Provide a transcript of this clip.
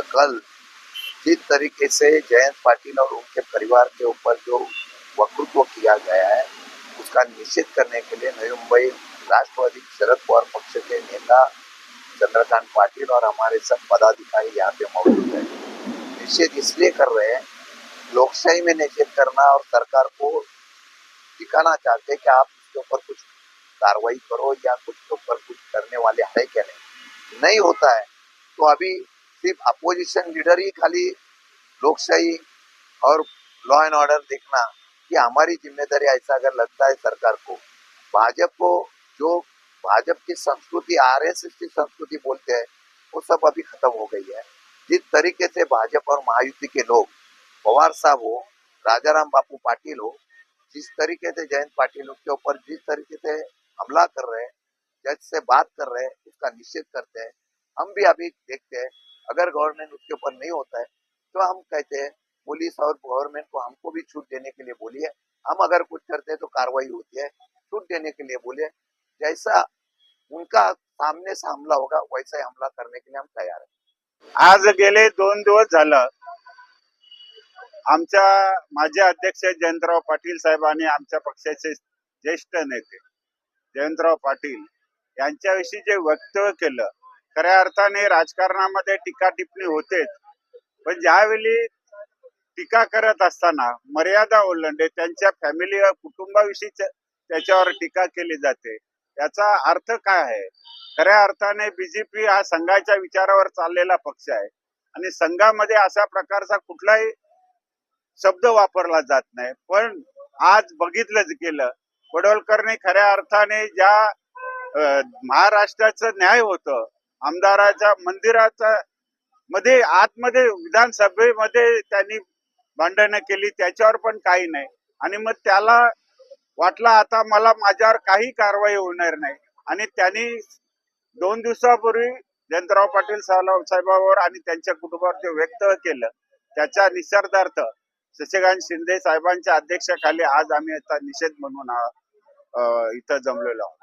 कल जिस तरीके से जयंत पाटिल और उनके परिवार के ऊपर जो वक्तृत्व किया गया है, उसका निश्चित करने के लिए नवी मुंबई राष्ट्रवादी शरद पवार पक्ष के नेता चंद्रकांत पाटिल और हमारे सब पदाधिकारी यहाँ पे मौजूद है। निषेध इसलिए कर रहे हैं, लोकशाही में निषेध करना और सरकार को दिखाना चाहते हैं कि आप इसके ऊपर कुछ कार्रवाई करो या कुछ ऊपर कुछ करने वाले है क्या नहीं। नहीं होता है तो अभी सिर्फ़ अपोजिशन लीडर ही खाली लोकशाही और लॉ एंड ऑर्डर देखना ये हमारी ज़िम्मेदारी ऐसा अगर लगता है सरकार को। भाजपा को जो भाजपा की संस्कृति आरएसएस की संस्कृति बोलते हैं, वो सब अभी खत्म हो गई है। जिस तरीके से भाजपा और महायुति के लोग, पवार साहब हो, राजाराम बापू पाटिल हो, जिस तरीके से जयंत पाटिल के ऊपर जिस तरीके से हमला कर रहे हैं जज से बात कर रहे हैं, उसका निषेध करते हैं, हम भी अभी देखते हैं अगर गवर्नमेंट उसके ऊपर नहीं होता है तो हम कहते हैं पुलिस और गवर्नमेंट को हमको भी छूट देने के लिए बोलिए। हम अगर कुछ करते हैं तो कार्रवाई होती है छूट देने के लिए बोलिए। जैसा उनका सामने से हमला होगा वैसा ही हमला करने के लिए हम तैयार है। आज गेले दोन दिवस झालं आमच्या माजी अध्यक्ष जयंतराव पाटील साहेब आणि आमच्या पक्षाचे ज्येष्ठ नेते जयंतराव पाटील यांच्याविषयी जे वक्तव्य केलं खऱ्या अर्थाने राजकारणामध्ये टीका टिप्पणी होतेच. पण ज्यावेळी टीका करत असताना मर्यादा ओलांडे त्यांच्या फॅमिली कुटुंबाविषयी त्याच्यावर टीका केली जाते. याचा अर्थ काय आहे? खऱ्या अर्थाने बीजेपी हा संघाच्या विचारावर चाललेला पक्ष आहे. आणि संघामध्ये अशा प्रकारचा कुठलाही शब्द वापरला जात नाही. पण आज बघितलंच गेलं पडोलकरने खऱ्या अर्थाने ज्या महाराष्ट्राचं न्याय होतं आमदाराच्या मंदिराचा मध्ये आतमध्ये विधानसभेमध्ये त्यांनी भांडणं केली त्याच्यावर पण काही नाही. आणि मग त्याला वाटला आता मला माझ्यावर काही कारवाई होणार नाही. आणि त्यांनी दोन दिवसापूर्वी जयंतराव पाटील साहेब- साहेबांवर आणि त्यांच्या कुटुंबावर जे व्यक्त केलं त्याच्या निषेधार्थ शशिकांत शिंदे साहेबांच्या अध्यक्षाखाली आज आम्ही आता निषेध म्हणून इथं जमलेलो आहोत.